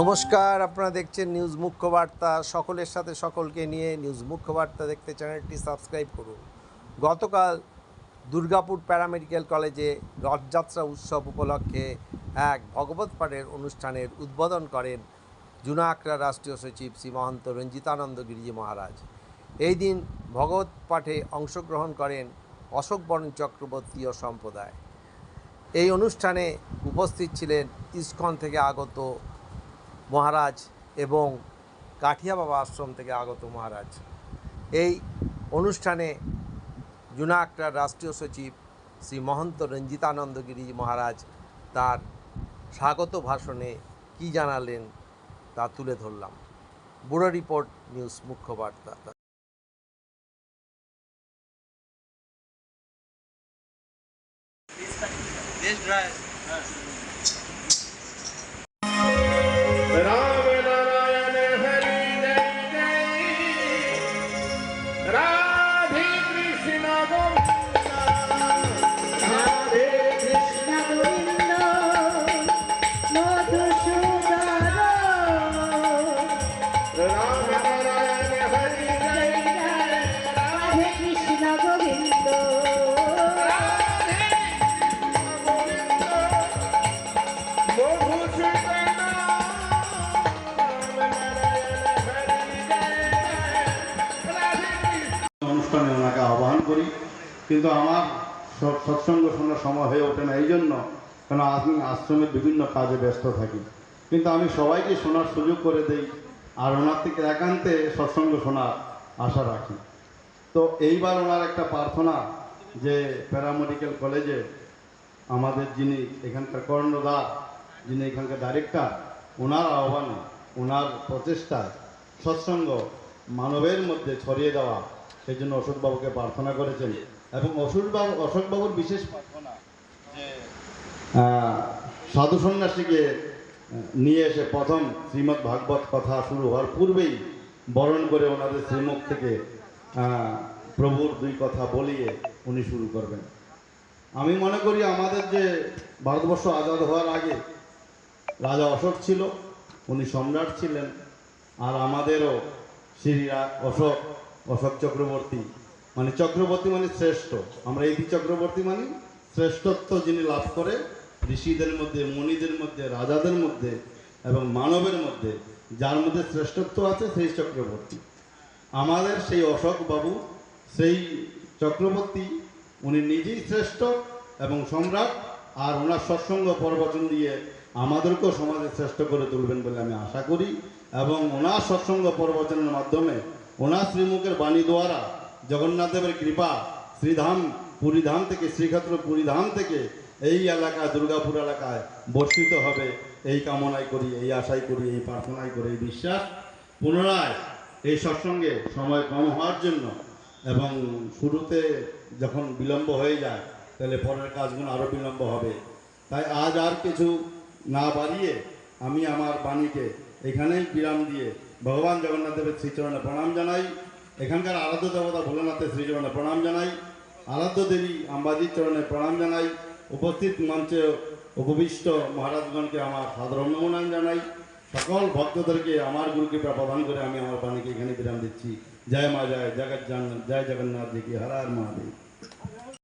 নমস্কার, আপনারা দেখছেন নিউজ মুখ্য বার্তা সকলের সাথে সকলকে নিয়ে নিউজ মুখ্য বার্তা দেখতে চ্যানেলটি সাবস্ক্রাইব করুন। গতকাল দুর্গাপুর প্যারামেডিক্যাল কলেজে রথযাত্রা উৎসব উপলক্ষে এক ভগবত পাঠের অনুষ্ঠানের উদ্বোধন করেন জুনা আখড়া রাষ্ট্রীয় সচিব শ্রী মহন্ত রঞ্জিতানন্দ গিরিজি মহারাজ। এই দিন ভগবত পাঠে অংশগ্রহণ করেন অশোক বরণ চক্রবর্তী ও সম্প্রদায়। এই অনুষ্ঠানে উপস্থিত ছিলেন ইস্কন থেকে আগত মহারাজ এবং কাঠিয়া বাবা আশ্রম থেকে আগত মহারাজ। এই অনুষ্ঠানে জুনা আখড়ার রাষ্ট্রীয় সচিব শ্রী মহন্ত রঞ্জিতানন্দ গিরিজি মহারাজ তার স্বাগত ভাষণে কি জানালেন তা তুলে ধরলাম। ব্যুরো রিপোর্ট নিউজ মুখ্য বার্তা করি, কিন্তু আমার সৎ- সৎসঙ্গ শোনার সময় হয়ে ওঠে না এই জন্য কেন আমি আশ্রমের বিভিন্ন কাজে ব্যস্ত থাকি। কিন্তু আমি সবাইকে শোনার সুযোগ করে দেই, আর ওনার থেকে একান্তে সৎসঙ্গ শোনার আশা রাখি। তো এইবার ওনার একটা প্রার্থনা যে প্যারামেডিক্যাল কলেজে আমাদের যিনি এখানকার কর্ণদার যিনি এখানকার ডাইরেক্টর, ওনার আহ্বানে, ওনার প্রচেষ্টায় সৎসঙ্গ মানবের মধ্যে ছড়িয়ে দেওয়া সেই জন্য অশোকবাবুকে প্রার্থনা করেছেন। এবং অশোকবাবু অশোকবাবুর বিশেষ প্রার্থনা যে সাধু সন্ন্যাসীকে নিয়ে এসে প্রথম শ্রীমদ্ ভাগবত কথা শুরু হওয়ার পূর্বেই বরণ করে ওনাদের শ্রীমুখ থেকে প্রভুর দুই কথা বলিয়ে উনি শুরু করবেন। আমি মনে করি আমাদের যে ভারতবর্ষ আজাদ হওয়ার আগে রাজা অশোক ছিল উনি সম্রাট ছিলেন আর আমাদেরও শ্রীরা অশোক অশোক চক্রবর্তী। মানে চক্রবর্তী মানে শ্রেষ্ঠ। আমরা এই চক্রবর্তী মানে শ্রেষ্ঠত্ব যিনি লাভ করে, ঋষিদের মধ্যে, মুনিদের মধ্যে, রাজাদের মধ্যে এবং মানবের মধ্যে, যার মধ্যে শ্রেষ্ঠত্ব আছে সেই চক্রবর্তী। আমাদের সেই অশোক বাবু, সেই চক্রবর্তী, উনি নিজেই শ্রেষ্ঠ এবং সম্রাট, আর ওনার সৎসঙ্গ প্রবচন দিয়ে আমাদেরকেও সমাজে শ্রেষ্ঠ করে তুলবেন বলে আমি আশা করি এবং ওনার সৎসঙ্গ প্রবচনের মাধ্যমে ওনার শ্রীমুখের বাণী দ্বারা জগন্নাথ দেবের কৃপা শ্রীধাম পুরীধাম থেকে, শ্রীক্ষেত্র পুরীধাম থেকে এই এলাকা, দুর্গাপুর এলাকায় বর্ষিত হবে। এই কামনাই করি, এই আশাই করি, এই প্রার্থনাই করি, এই বিশ্বাস। পুনরায় এই সৎসঙ্গে সময় কম হওয়ার জন্য এবং শুরুতে যখন বিলম্ব হয়ে যায়, তাহলে পরের কাজগুলো আরও বিলম্ব হবে। তাই আজ আর কিছু না বাড়িয়ে আমি আমার বাণীকে এখানেই বিরাম দিয়ে ভগবান জগন্নাথ দেবের শ্রীচরণে প্রণাম জানাই এখানকার আরাধ্য দেবতা ভোলেনাথের শ্রীচরণে প্রণাম জানাই আরাধ্য দেবী আম্বাজির চরণে প্রণাম জানাই উপস্থিত মঞ্চে উপবিষ্ট মহারাজগণকে আমার সাধারণ নমনান জানাই সকল ভক্তদেরকে আমার গুরুকৃপা প্রদান করে আমি আমার বাণীকে এখানে বিরাম দিচ্ছি জয় মা জয় জগৎ জয় জগন্নাথ জি কি হর হর মহাদেব